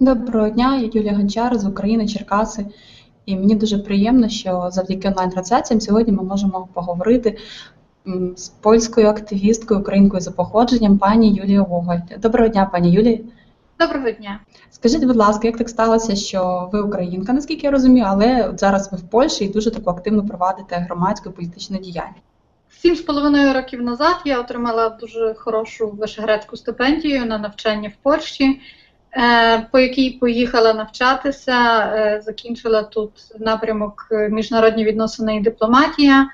Доброго дня, я Юлія Гончар з України, Черкаси. І мені дуже приємно, що завдяки онлайн-трансляціям сьогодні ми можемо поговорити з польською активісткою, українкою за походженням, пані Юлією Гоголь. Доброго дня, пані Юлії. Доброго дня. Скажіть, будь ласка, як так сталося, що ви українка, наскільки я розумію, але зараз ви в Польщі і дуже таку активно провадите громадську політичну діяльність? Сім з половиною років назад я отримала дуже хорошу вишеградську стипендію на навчання в Польщі, по якій поїхала навчатися, е, закінчила тут напрямок е, міжнародні відносини і дипломатія.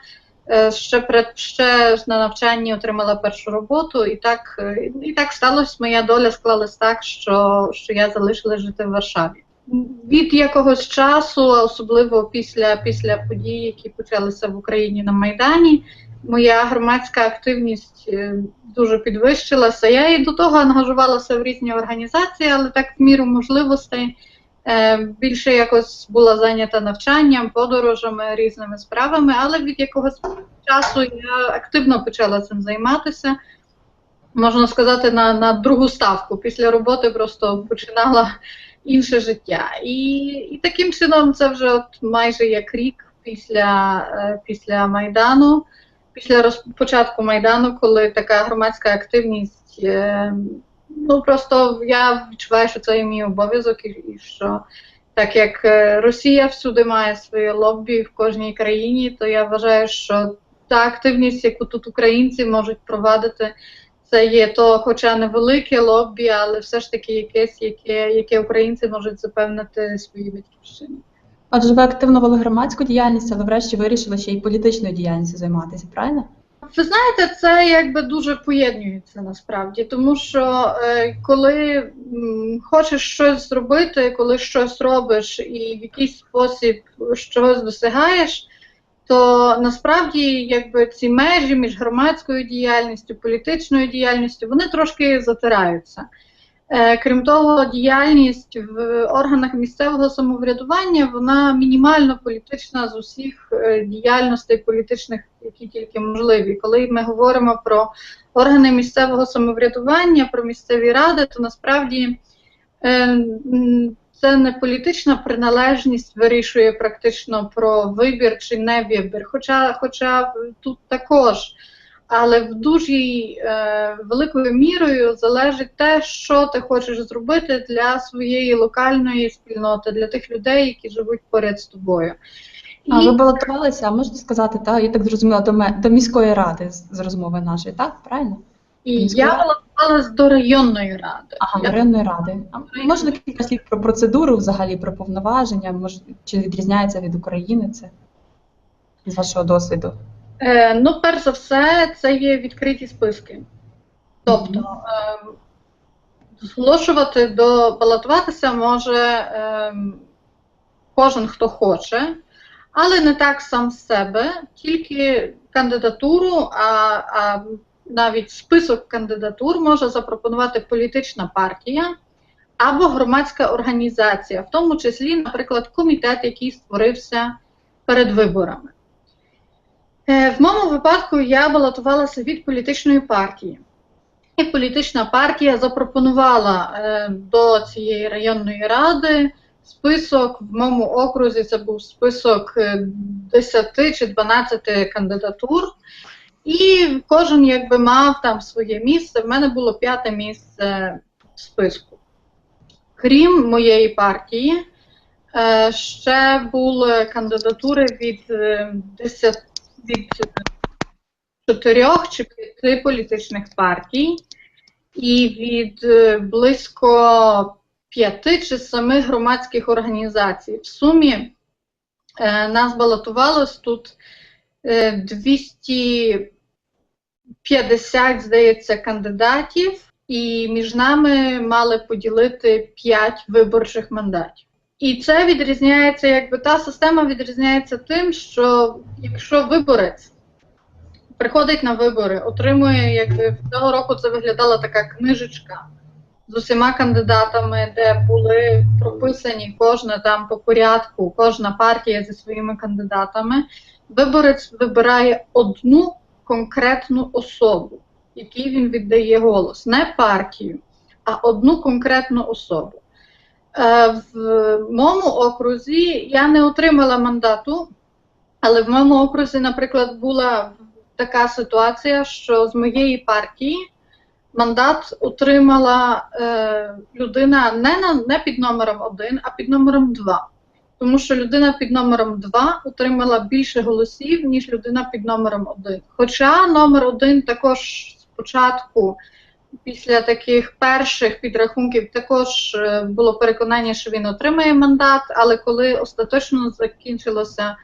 Е, Ще перед ще на навчанні отримала першу роботу, і так е, і так сталося. Моя доля склалась так, що, що я залишилась жити в Варшаві. Від якогось часу, особливо після, після подій, які почалися в Україні на Майдані, моя громадська активність е, дуже підвищилася. Я і до того ангажувалася в різні організації, але так в міру можливостей е, більше якось була зайнята навчанням, подорожами, різними справами, але від якогось часу я активно почала цим займатися. Можна сказати, на, на другу ставку. Після роботи просто починала інше життя. І, і таким чином це вже от майже як рік після, е, після Майдану, після роз, початку Майдану, коли така громадська активність. е, Ну просто я відчуваю, що це є мій обов'язок, і, і що так як е, Росія всюди має своє лоббі в кожній країні, то я вважаю, що та активність, яку тут українці можуть провадити, це є то, хоча невелике лоббі, але все ж таки якесь, яке, яке українці можуть запевнити своїй батьківщині. Отже, ви активно вели громадську діяльність, але врешті вирішили ще й політичною діяльністю займатися, правильно? Ви знаєте, це якби дуже поєднується насправді, тому що е, коли м, хочеш щось зробити, коли щось робиш і в якийсь спосіб чогось досягаєш, то насправді якби ці межі між громадською діяльністю, політичною діяльністю вони трошки затираються. Е, Крім того, діяльність в органах місцевого самоврядування вона мінімально політична з усіх е, діяльностей політичних, які тільки можливі. Коли ми говоримо про органи місцевого самоврядування, про місцеві ради, то насправді е, це не політична приналежність вирішує практично про вибір чи не вибір. Хоча, хоча тут також але в дуже е, великою мірою залежить те, що ти хочеш зробити для своєї локальної спільноти, для тих людей, які живуть поряд з тобою. А ви балотувалися, а можете сказати, так, я так зрозуміла, до, ме- до міської ради з, з розмови нашої, так? Правильно? і я балотувалась до районної ради. Ага, до районної ради. А можна кілька слів про процедуру взагалі, про повноваження, може, чи відрізняється від України це з вашого досвіду? Е, ну, перш за все, це є відкриті списки. Тобто е, зголошувати до балотуватися може е, кожен, хто хоче, але не так сам з себе, тільки кандидатуру, а, а навіть список кандидатур може запропонувати політична партія або громадська організація, в тому числі, наприклад, комітет, який створився перед виборами. Е, В моєму випадку я балотувалася від політичної партії. І політична партія запропонувала е, до цієї районної ради список в моєму окрузі. Це був список е, 10 чи 12 кандидатур, і кожен якби мав там своє місце. В мене було п'яте місце в списку. Крім моєї партії, е, ще були кандидатури від е, 10 від чотирьох чи п'яти політичних партій і від е, близько п'яти чи семи громадських організацій. В сумі е, нас балотувалось тут е, 250, здається, кандидатів, і між нами мали поділити 5 виборчих мандатів. І це відрізняється, якби та система відрізняється тим, що якщо виборець приходить на вибори, отримує, якби цього року це виглядала така книжечка з усіма кандидатами, де були прописані кожна там по порядку, кожна партія зі своїми кандидатами. Виборець вибирає одну конкретну особу, якій він віддає голос, не партію, а одну конкретну особу. Е, В моєму окрузі я не отримала мандату, але в моєму окрузі, наприклад, була така ситуація, що з моєї партії мандат отримала е, людина не, на, не під номером 1, а під номером 2. Тому що людина під номером 2 отримала більше голосів, ніж людина під номером 1. Хоча номер 1 також спочатку, після таких перших підрахунків, також е, було переконання, що він отримає мандат, але коли остаточно закінчилося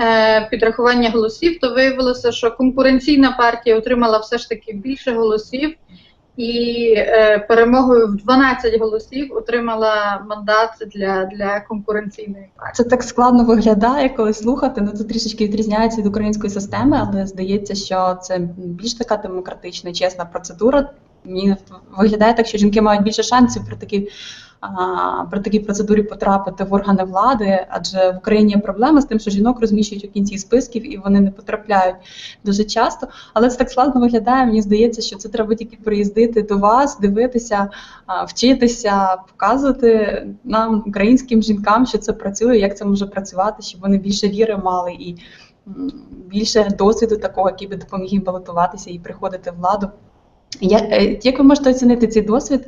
е, підрахування голосів, то виявилося, що конкуренційна партія отримала все ж таки більше голосів. І е, перемогою в 12 голосів отримала мандат для, для конкуренційної партії. Це так складно виглядає, коли слухати. Ну це трішечки відрізняється від української системи, але здається, що це більш така демократична, чесна процедура. Мені виглядає так, що жінки мають більше шансів при такій при такій процедурі потрапити в органи влади, адже в Україні є проблема з тим, що жінок розміщують у кінці списків і вони не потрапляють дуже часто. Але це так складно виглядає. Мені здається, що це треба тільки приїздити до вас, дивитися, вчитися, показувати нам, українським жінкам, що це працює, як це може працювати, щоб вони більше віри мали і більше досвіду такого, який би допоміг їм балотуватися і приходити в владу. Е, як ви можете оцінити цей досвід?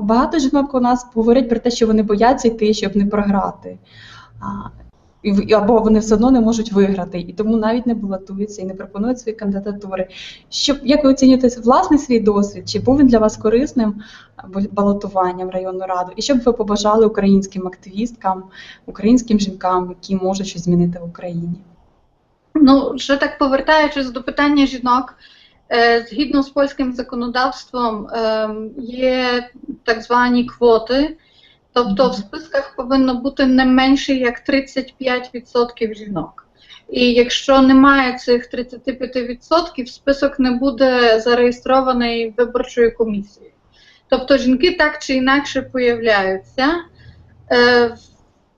Багато жінок у нас говорять про те, що вони бояться йти, щоб не програти. Або вони все одно не можуть виграти, і тому навіть не балотуються і не пропонують свої кандидатури. Щоб, як ви оцінюєте власний свій досвід? Чи був він для вас корисним балотуванням в районну раду? І що б ви побажали українським активісткам, українським жінкам, які можуть щось змінити в Україні? Ну, вже так повертаючись до питання жінок, згідно з польським законодавством е, є так звані квоти, тобто в списках повинно бути не менше як 35% жінок. І якщо немає цих 35%, список не буде зареєстрований виборчою комісією. Тобто жінки так чи інакше появляються.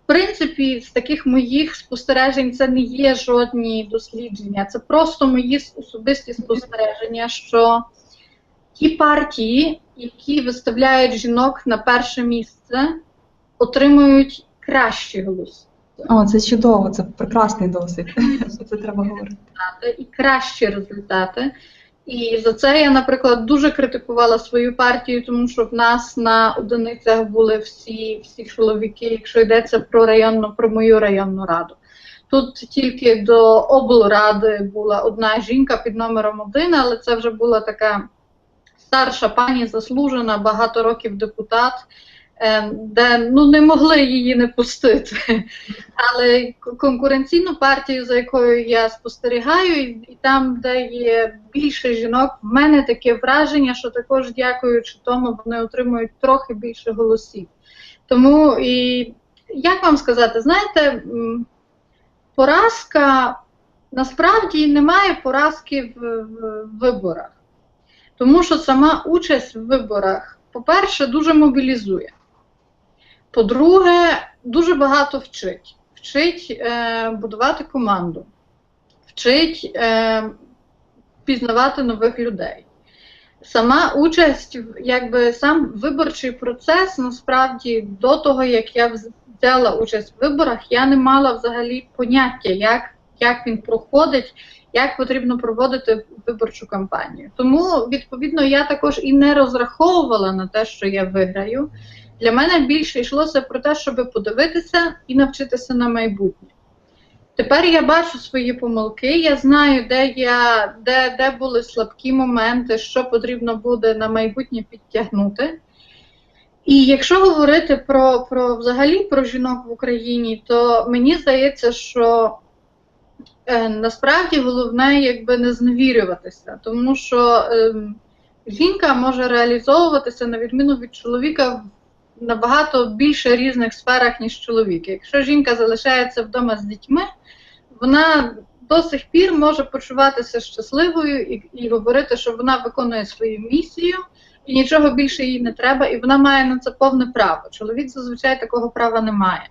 Принципі, з таких моїх спостережень це не є жодні дослідження, це просто мої особисті спостереження, що ті партії, які виставляють жінок на перше місце, отримують кращі голоси О, це чудово, це прекрасний досвід. Це треба говорити. і кращі результати. І за це я, наприклад, дуже критикувала свою партію, тому що в нас на одиницях були всі, всі чоловіки, якщо йдеться про районну, про мою районну раду. Тут тільки до облради була одна жінка під номером один, але це вже була така старша пані, заслужена, багато років депутат, де ну, не могли її не пустити. Але конкуренційну партію, за якою я спостерігаю, і і там, де є більше жінок, в мене таке враження, що також дякуючи тому, вони отримують трохи більше голосів. Тому і як вам сказати, знаєте, поразка насправді немає поразки в, в виборах. Тому що сама участь в виборах, по-перше, дуже мобілізує. По-друге, дуже багато вчить. Вчить е, будувати команду, вчить е, пізнавати нових людей. Сама участь, якби сам виборчий процес, насправді, до того, як я взяла участь в виборах, я не мала взагалі поняття, як, як він проходить, як потрібно проводити виборчу кампанію. Тому, відповідно, я також і не розраховувала на те, що я виграю. Для мене більше йшлося про те, щоб подивитися і навчитися на майбутнє. Тепер я бачу свої помилки, я знаю, де я, де, де були слабкі моменти, що потрібно буде на майбутнє підтягнути. І якщо говорити про, про взагалі про жінок в Україні, то мені здається, що е, насправді головне якби не зневірюватися, тому що е, жінка може реалізовуватися на відміну від чоловіка в набагато більше різних сферах, ніж чоловік. Якщо жінка залишається вдома з дітьми, вона до сих пір може почуватися щасливою і, і говорити, що вона виконує свою місію, і нічого більше їй не треба, і вона має на це повне право. Чоловік зазвичай такого права не має.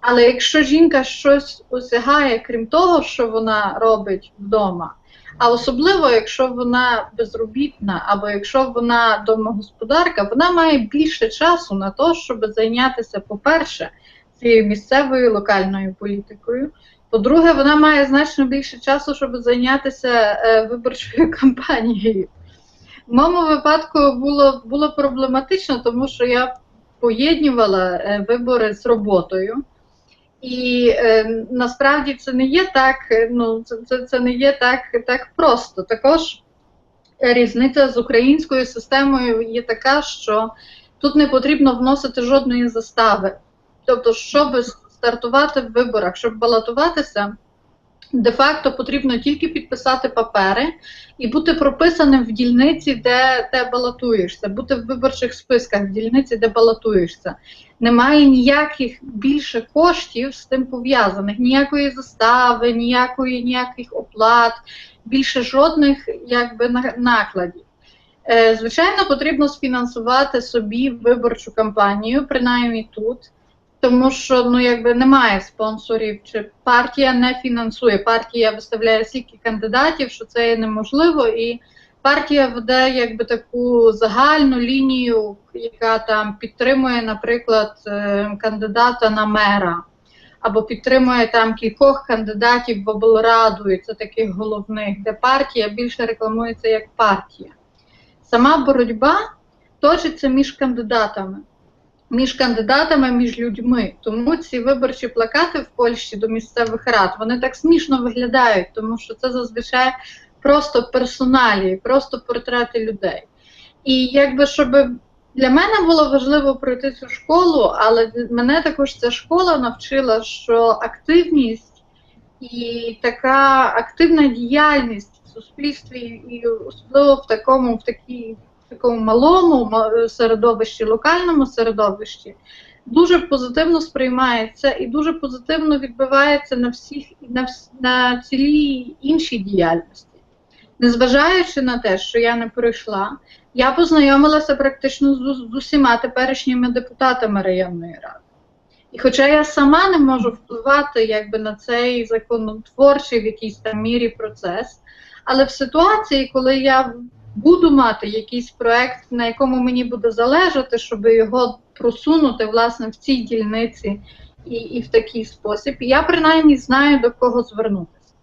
Але якщо жінка щось осягає, крім того, що вона робить вдома, А особливо, якщо вона безробітна, або якщо вона домогосподарка, вона має більше часу на те, щоб зайнятися, по-перше, цією місцевою локальною політикою. По-друге, вона має значно більше часу, щоб зайнятися е, виборчою кампанією. В моєму випадку було було проблематично, тому що я поєднувала е, вибори з роботою. І е, насправді це не є так, ну це, це, це не є так, так просто. Також різниця з українською системою є така, що тут не потрібно вносити жодної застави. Тобто, щоб стартувати в виборах, щоб балотуватися, де-факто потрібно тільки підписати папери і бути прописаним в дільниці, де ти балотуєшся, бути в виборчих списках в дільниці, де балотуєшся. Немає ніяких більше коштів з тим пов'язаних, ніякої застави, ніякої, ніяких оплат, більше жодних якби, накладів. Е, звичайно, потрібно сфінансувати собі виборчу кампанію, принаймні тут тому що ну якби немає спонсорів, чи партія не фінансує. Партія виставляє стільки кандидатів, що це є неможливо, і партія веде якби таку загальну лінію, яка там підтримує, наприклад, е, кандидата на мера. Або підтримує там кількох кандидатів в облраду, і це таких головних, де партія більше рекламується як партія. Сама боротьба точиться між кандидатами між кандидатами, між людьми. Тому ці виборчі плакати в Польщі до місцевих рад вони так смішно виглядають, тому що це зазвичай просто персоналі, просто портрети людей. І якби щоб для мене було важливо пройти цю школу, але мене також ця школа навчила, що активність і така активна діяльність в суспільстві, і особливо в такому, в такій такому малому середовищі, локальному середовищі, дуже позитивно сприймається і дуже позитивно відбивається на всіх на, на цілій іншій діяльності. Незважаючи на те, що я не прийшла, я познайомилася практично з, з усіма теперішніми депутатами районної ради. І хоча я сама не можу впливати якби, на цей законотворчий в якійсь там мірі процес, але в ситуації, коли я буду мати якийсь проект, на якому мені буде залежати, щоб його просунути власне в цій дільниці і, і в такий спосіб, я принаймні знаю до кого звернутися.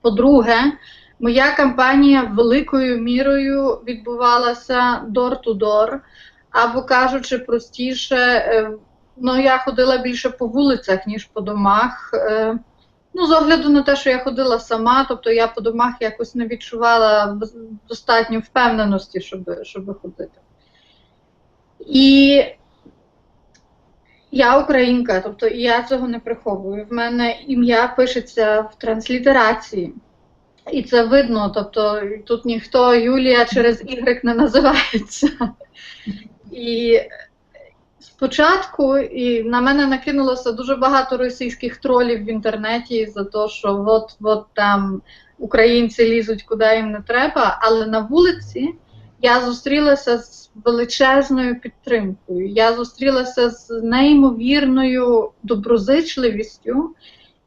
По-друге, моя кампанія великою мірою відбувалася door-to-door, або кажучи простіше, е, ну я ходила більше по вулицях, ніж по домах. Е, Ну, з огляду на те, що я ходила сама, тобто я по домах якось не відчувала достатньо впевненості, щоб щоб ходити. І я українка, тобто я цього не приховую. В мене ім'я пишеться в транслітерації. І це видно, тобто тут ніхто Юлія через Y не називається. І Спочатку і на мене накинулося дуже багато російських тролів в інтернеті за те, що от от там українці лізуть куди їм не треба. Але на вулиці я зустрілася з величезною підтримкою. Я зустрілася з неймовірною доброзичливістю,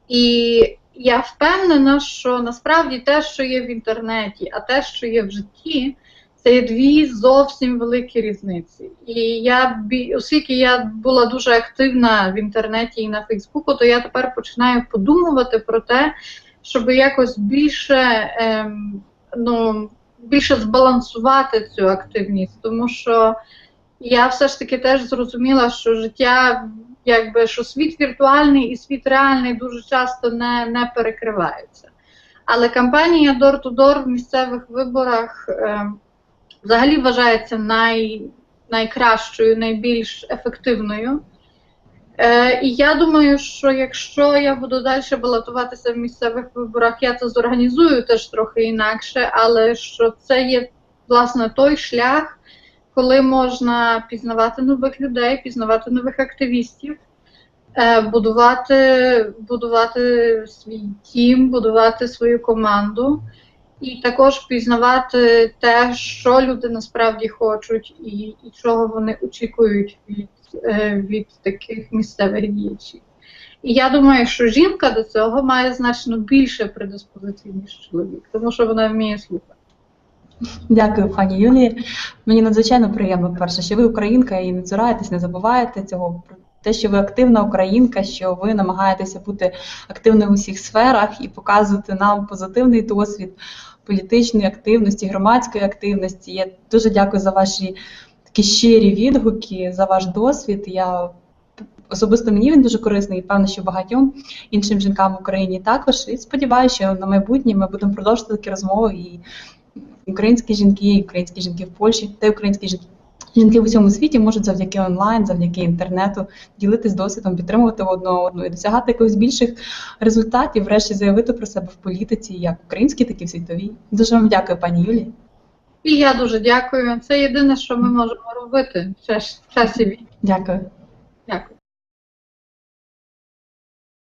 і я впевнена, що насправді те, що є в інтернеті, а те, що є в житті. Це є дві зовсім великі різниці. І я оскільки я була дуже активна в інтернеті і на Фейсбуку, то я тепер починаю подумувати про те, щоб якось більше ем, ну, більше збалансувати цю активність, тому що я все ж таки теж зрозуміла, що життя, якби що світ віртуальний і світ реальний дуже часто не не перекриваються. Але кампанія Door-to-Door в місцевих виборах. Ем, взагалі вважається най, найкращою, найбільш ефективною. Е, І я думаю, що якщо я буду далі балотуватися в місцевих виборах, я це зорганізую теж трохи інакше, але що це є власне той шлях, коли можна пізнавати нових людей, пізнавати нових активістів, е, будувати, будувати свій тім, будувати свою команду і також пізнавати те, що люди насправді хочуть, і і чого вони очікують від, е, від таких місцевих діячів. І я думаю, що жінка до цього має значно більше предиспозицій, ніж чоловік, тому що вона вміє слухати. Дякую, пані Юлії. Мені надзвичайно приємно, перше, що ви українка і не цураєтесь, не забуваєте цього. Те, що ви активна українка, що ви намагаєтеся бути активною у всіх сферах і показувати нам позитивний досвід політичної активності, громадської активності. Я дуже дякую за ваші такі щирі відгуки, за ваш досвід. Я особисто мені він дуже корисний і певно, що багатьом іншим жінкам в Україні також. І сподіваюся, що на майбутнє ми будемо продовжувати такі розмови і українські жінки, українські жінки в Польщі та українські жінки. Жінки в усьому світі можуть завдяки онлайн, завдяки інтернету ділитись досвідом, підтримувати одне одну і досягати якихось більших результатів, врешті заявити про себе в політиці, як українській, так і в світовій. Дуже вам дякую, пані Юлі. І я дуже дякую. Це єдине, що ми можемо робити в часі війни. Дякую. Дякую.